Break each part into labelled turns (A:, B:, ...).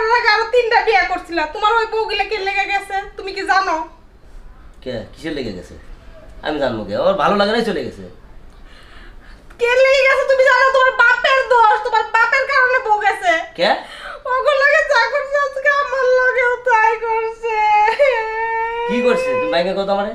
A: করার আগে আরও তিনটা বিয়ে করছিলা। তোমার ওই বউগুলা কে লেগে গেছে? তুমি কি জানো?
B: কে? কিসের লেগে গেছে? আমি জানব কে? ওর ভালো লাগে নাই চলে গেছে।
A: কে লেগে গেছে তুমি জানো? তোমার বাপের দোষ। তোমার বাপের কারণে বউ গেছে।
B: কে?
A: ওগুলো লাগে যা করছে আজকে আমার লগেও তাই করছে।
B: কি করছে? তুমি বাইকে কত আমারে।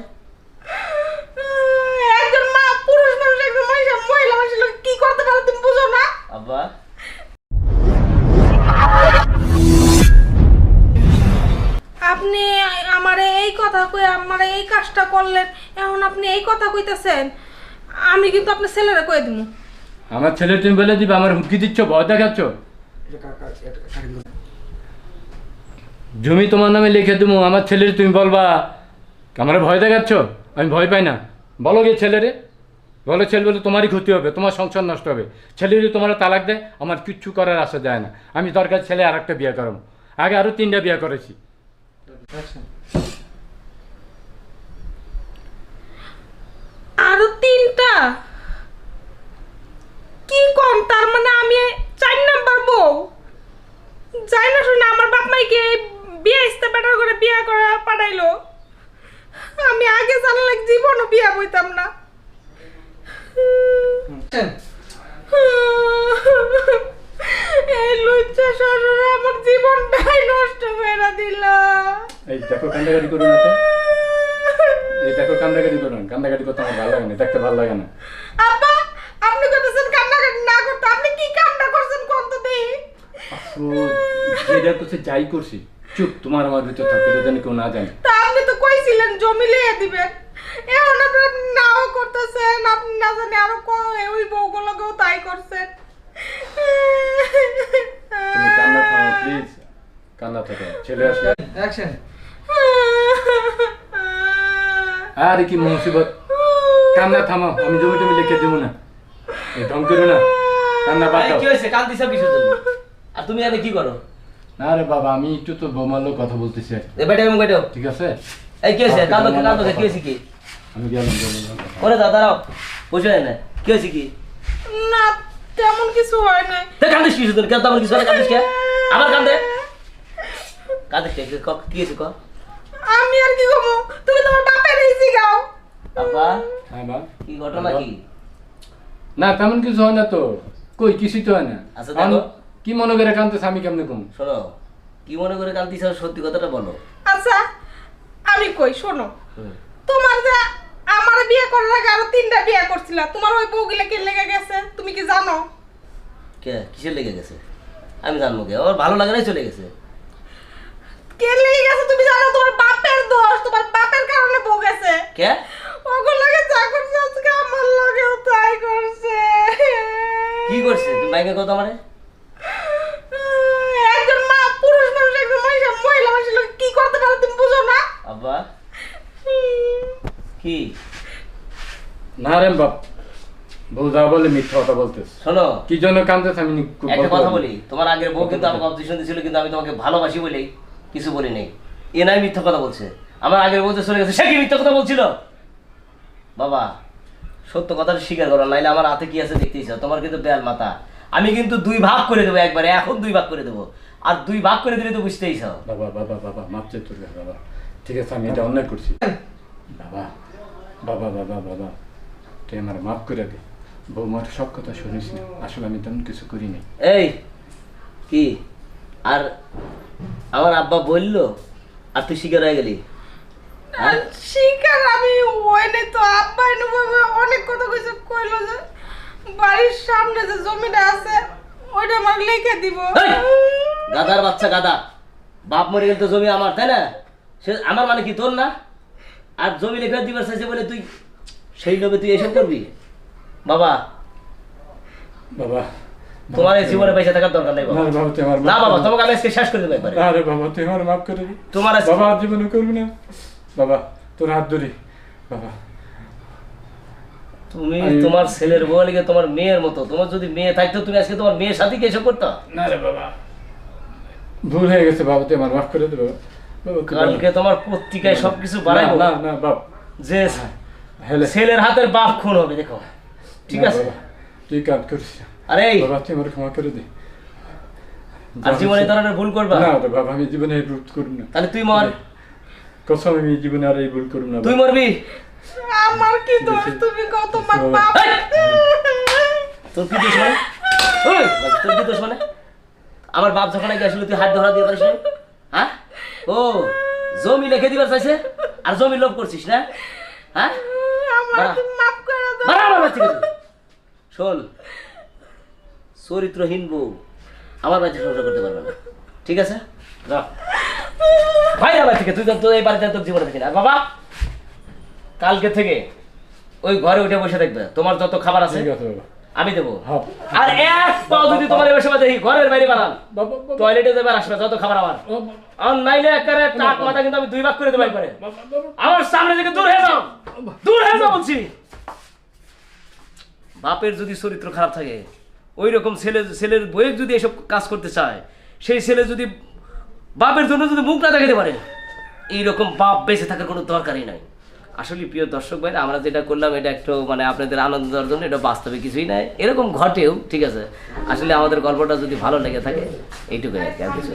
A: কথা কই আমারে এই কাজটা করলেন এখন আপনি এই কথা কইতেছেন আমি কিন্তু আপনার ছেলেরা কই দিব
C: আমার ছেলে তুমি বলে দিবে আমার হুমকি দিচ্ছ ভয় দেখাচ্ছ? জমি তোমার নামে লিখে দেবো আমার ছেলের তুমি বলবা আমার ভয় দেখাচ্ছ? আমি ভয় পাই না। বলো গিয়ে ছেলেরে। বলো ছেলে বলে তোমারই ক্ষতি হবে তোমার সংসার নষ্ট হবে। ছেলে যদি তোমার তালাক দেয় আমার কিচ্ছু করার আশা যায় না। আমি দরকার ছেলে আর একটা বিয়ে করাবো। আগে আরও তিনটা বিয়ে করেছি।
A: তিনটা? কি কম? তার মানে আমি চার নাম্বার বউ। যাই না শুনে আমার বাপ মাইকে বিয়ে ইস্তে বেটার করে বিয়ে করা পাঠাইলো। আমি আগে জানলে জীবনও বিয়া বইতাম না। এই লুচ্চা শ্বশুরে আমার জীবনটাই নষ্ট করে দিল।
C: এই দেখো কান্দাকাটি করো না তো। এই দেখো কান্দাকাটি করো না কান্দাকাটি করতে আমার ভালো লাগে না দেখতে ভালো লাগে না।
A: আপা আপনি কইতেছেন কান্নাকাটি না করতে আপনি কি কামটা করছেন কোন তো দেই
C: যেটা করছে যাই করছি। চুপ তোমার আমার ভিতর থাকে এটা জানি কেউ না জানে।
A: তা আপনি তো কইছিলেন জমি লিয়ে দিবেন। এখন আপনি নাও করতেছেন আপনি না জানি আরও ক- ওই বউগুলোকেও তাই করছেন।
C: তুমি কান্না থামো প্লিজ কান্না থাকো ছেলে আসলে
D: অ্যাকশন
C: আরে কি মুসিবত? কান্না থামো আমি জমি টমি লিখে দেবো না। ঢং করো না। কান্না বাদ দাও।
B: কি হয়েছে? কাল দিছ কিসের জন্য। আর তুমি এখানে কি করো?
C: না রে বাবা আমি একটু তো বোমার লোক কথা বলতেছি।
B: এ বেটা
C: ঠিক আছে?
B: এই কি হয়েছে? কান্দো কি কান্দো কি হয়েছে কি?
C: আমি গেলাম।
B: ওরে দাদা দাঁড়াও। বসে না কি হয়েছে কি?
A: না তেমন কিছু হয় নাই।
B: তুই কান্দিস কিছু তোর কেন তেমন কিছু হয় না, কান্দিস কে? আবার কান্দে? কান্দিস কে? ক কি হয়েছে ক
A: আমি আর কি কমু তুমি তোমার বাপের এই জিগাও
B: আব্বা
C: হ্যাঁ বা
B: কি ঘটনা কি?
C: না তেমন কিছু হয় না তো। কই কিছুই তো হয় না।
B: আচ্ছা, দেখো।
C: কি মনে করে কানতেছে আমি কেমনে কম?
B: শোনো কি মনে করে কান্দিস সত্যি কথাটা বলো।
A: আচ্ছা আমি কই শোনো। তোমার যে আমার বিয়ে করার আগে আরও তিনটা বিয়ে করছিলা তোমার ওই বউগুলা কে লেগে গেছে তুমি কি জানো?
B: কে? কিসের লেগে গেছে? আমি জানব কে? ওর ভালো লাগে চলে গেছে।
A: কে লেগে গেছে তুমি জানো? তোমার বাপের দোষ তোমার বাপের কারণে বউ গেছে।
B: কে?
A: করছে।
B: কি করছে? তুমি বাইকে কত আমারে?
A: একজন মা পুরুষ মানুষ একজন মহিলা মহিলা মানুষের লোক কি করতে পারে তুমি বুঝো না?
B: আব্বা। কি?
C: না রে বাপ বউ বলে মিথ্যা কথা বলতেছে।
B: শোনো।
C: কি জন্য আমি
B: একটা কথা বলি তোমার আগের বউ কিন্তু আমাকে অবজেকশন কিন্তু আমি তোমাকে ভালোবাসি বলেই কিছু বলি নাই। এ নাই মিথ্যা কথা বলছে। আমার আগের বউ চলে গেছে সে কি মিথ্যা কথা বলছিল? বাবা। সত্য কথাটা স্বীকার করো নাইলে আমার হাতে কি আছে দেখতেইছ তোমার কিন্তু বেল মাথা। আমি কিন্তু দুই ভাগ করে দেবো একবারে এখন দুই ভাগ করে দেবো। আর দুই ভাগ করে দিলে তো বুঝতেইছ
C: বাবা বাবা বাবা মাপ তোর বাবা। ঠিক আছে আমি এটা অন্যায় করছি। বাবা বাবা বাবা বাবা তুই আমার মাফ করে দে। বৌমার সব কথা শুনিস না। আসলে আমি তেমন কিছু করিনি
B: এই কি? আর আমার আব্বা বলল আর তুই শিকার হয়ে গেলি?
A: শিকার আমি ওই তো আব্বা এনে অনেক কথা কইছে কইলো যে বাড়ির সামনে যে জমিটা আছে ওইটা আমার লিখে দিব!
B: গাদার বাচ্চা গাদা। বাপ মরে গেলে তো জমি আমার তাই না? সে আমার মানে কি তোর না? আর জমি লেখা দিবার চাইছে বলে তুই সেই লোভে তুই এসব করবি? বাবা।
C: বাবা
B: তোমার জীবনে পয়সা থাকার দরকার নেই বাবা। না বাবা তোমাকে আমি আজকে শেষ করে দেবো একবারে।
C: না রে বাবা তুই আমার মাফ করে
B: তোমার
C: বাবা জীবনে করবি না। বাবা তোর হাত ধরি। বাবা।
B: তুমি তোমার ছেলের বউ লেগে তোমার মেয়ের মতো। তোমার যদি মেয়ে থাকতো তুমি আজকে তোমার মেয়ের সাথে কি এসব করতো?
C: না রে বাবা। ভুল হয়ে গেছে বাবা তুই আমার মাফ করে দে বাবা।
B: কালকে তোমার পত্রিকায় সবকিছু বাড়াইবো।
C: না না বাপ।
B: যে
C: হেলে।
B: ছেলের হাতের বাপ খুন হবে দেখো। ঠিক আছে?
C: তুই কাজ করিস।
B: আরে
C: বাবা তুই আমার ক্ষমা করে দে।
B: আর জীবনে ধরনের ভুল করবা?
C: না বাবা আমি জীবনে এই ভুল করব না
B: তাহলে তুই মর।
C: কসম আমি জীবনে আর এই ভুল করব না
B: তুই মরবি।
A: আমার কি দোষ? তুমি কত তোমার বাপ।
B: তোর কি দোষ মানে? ওই, তোর কি দোষ মানে? আমার বাপ যখন আগে আসলে তুই হাত ধরা দিয়ে পারিস না হ্যাঁ? ও জমি লিখে দিবার চাইছে? আর জমি লোভ করছিস না? হ্যাঁ? শোন চরিত্রহীন বউ আমার বাড়িতে সংসার করতে পারবে না। ঠিক আছে? যা ভাই আমার থেকে তুই তো এই বাড়িতে তোর জীবনে দেখি না। বাবা কালকে থেকে ওই ঘরে উঠে বসে দেখবে তোমার যত খাবার আছে আমি দেবো।
C: হ্যাঁ।
B: আর এক পাও যদি তোমার এবার সময় দেখি ঘরের বাইরে বানান। টয়লেটে যাবে আর আসবে যত খাবার আমার। আর নাইলে একেবারে টাক মাথা কিন্তু আমি দুই ভাগ করে দেবো একবারে। আমার সামনে থেকে দূর হয়ে যাও। দূর হয়ে যাও বলছি। বাপের যদি চরিত্র খারাপ থাকে ওই রকম ছেলে ছেলের বইয়ের যদি এসব কাজ করতে চায় সেই ছেলে যদি বাপের জন্য যদি মুখ না দেখাতে পারে, এইরকম বাপ বেঁচে থাকার কোনো দরকারই নাই। আসলে প্রিয় দর্শক ভাই আমরা যেটা করলাম, এটা একটু মানে আপনাদের আনন্দ দেওয়ার জন্য, এটা বাস্তবে কিছুই নাই। এরকম ঘটেও, ঠিক আছে? আসলে আমাদের গল্পটা যদি ভালো লেগে থাকে, এইটুকুই আর কি, আর কিছু।